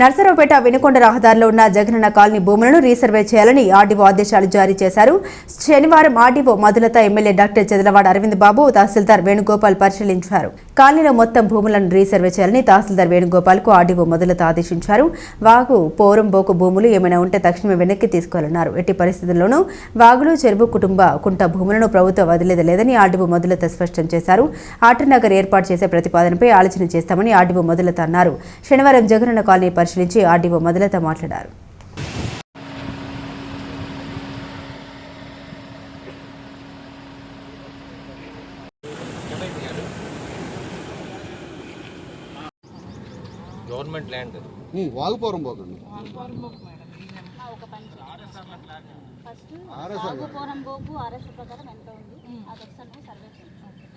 నర్సరావుపేట వినుకొండ రహదారిలో ఉన్న జగనన్న కాలనీ భూములను రీసర్వే చేయాలని ఆర్డీఓ ఆదేశాలు జారీ చేశారు. శనివారం RDO Madhulatha MLA doctor Chadalavada Aravind Babu tahsildar Venugopal పరిశీలించారు. కాలనీలో మొత్తం భూములను రీసర్వే చేయాలని తహసీల్దార్ వేణుగోపాల్కు ఆర్డీఓ మధులత ఆదేశించారు. వాగు పోరంబోకు భూములు ఏమైనా ఉంటే తక్షణమే వెనక్కి తీసుకోవాలన్నారు. ఎట్టి పరిస్థితుల్లోనూ వాగులు చెరువు కుటుంబ కుంట భూములను ప్రభుత్వం వదిలేదలేదని ఆర్డీఓ మొదలత స్పష్టం చేశారు. ఆటనగర్ ఏర్పాటు చేసే ప్రతిపాదనపై ఆలోచన చేస్తామని ఆర్డీఓ మొదలత అన్నారు. శనివారం జగనన్న కాలనీ పరిశీలించి ఆర్డీఓ మొదలత మాట్లాడారు గవర్నమెంట్ ల్యాండ్ ఉమ్, వాగుపురం పోకండి ఫస్ట్ సాగుపోరం బోకు ఆర్ఎస్ ప్రకారం ఎంత ఉంది అది ఒకసారి సర్వే చేయండి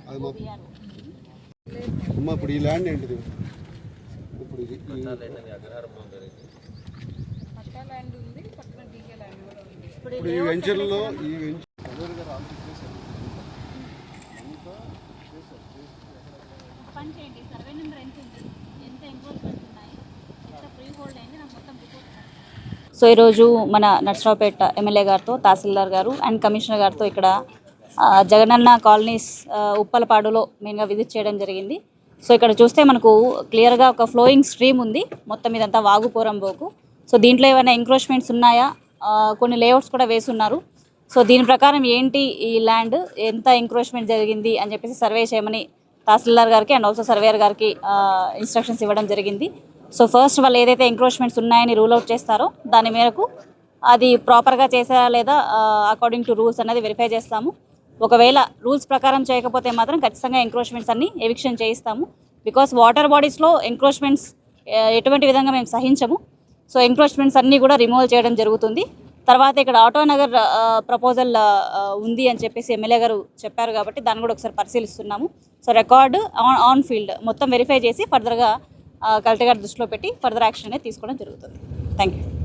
అది మొత్తం ఓపీఆర్ అమ్మ ఇప్పుడు ఈ ల్యాండ్ ఏంటిది? ఇప్పుడు ఇది ఇప్పుడు ఈ వెంచర్లో ఈ వెంచర్ పని చేయండి సర్వే నెంబర్ ఎంత ఉంది ఎంత ఎంక్రోచ్మెంట్స్ ఉన్నాయి ఎంత ఫ్రీ హోల్డ్ అయింది నాకు మొత్తం రిపోర్ట్ సో ఈరోజు మన నర్సరావుపేట ఎమ్మెల్యే గారితో తహసీల్దార్ గారు అండ్ కమిషనర్ గారితో ఇక్కడ జగనన్న కాలనీస్ ఉప్పలపాడులో మెయిన్గా విజిట్ చేయడం జరిగింది. సో ఇక్కడ చూస్తే మనకు క్లియర్గా ఒక ఫ్లోయింగ్ స్ట్రీమ్ ఉంది. మొత్తం ఇదంతా వాగుపోరం బోకు సో దీంట్లో ఏమైనా ఎంక్రోచ్మెంట్స్ ఉన్నాయా? కొన్ని లేఅవుట్స్ కూడా వేసున్నారు. సో దీని ప్రకారం ఏంటి ఈ ల్యాండ్ ఎంత ఎంక్రోచ్మెంట్ జరిగింది? అని చెప్పేసి సర్వే చేయమని తహసీల్దార్ గారికి అండ్ ఆల్సో సర్వేయర్ గారికి ఇన్స్ట్రక్షన్స్ ఇవ్వడం జరిగింది. సో ఫస్ట్ వాళ్ళు ఏదైతే ఎంక్రోచ్మెంట్స్ ఉన్నాయని రూల్ అవుట్ చేస్తారో దాని మేరకు అది ప్రాపర్గా చేసారా లేదా అకార్డింగ్ టు రూల్స్ అనేది వెరిఫై చేస్తాము. ఒకవేళ రూల్స్ ప్రకారం చేయకపోతే మాత్రం ఖచ్చితంగా ఎంక్రోచ్మెంట్స్ అన్ని ఎవిక్షన్ చేయిస్తాము. బికాస్ వాటర్ బాడీస్లో ఎంక్రోచ్మెంట్స్ ఎటువంటి విధంగా మేము సహించము. సో ఎంక్రోచ్మెంట్స్ అన్నీ కూడా రిమూవ్ చేయడం జరుగుతుంది. తర్వాత ఇక్కడ ఆటోనగర్ ప్రపోజల్ ఉంది అని చెప్పేసి ఎమ్మెల్యే గారు చెప్పారు కాబట్టి దాన్ని కూడా ఒకసారి పరిశీలిస్తున్నాము. So record on on field మొత్తం వెరిఫై చేసి ఫర్దర్గా కలెక్టర్ గారి దృష్టిలో పెట్టి ఫర్దర్ యాక్షన్ అనేది తీసుకోవడం జరుగుతుంది. Thank you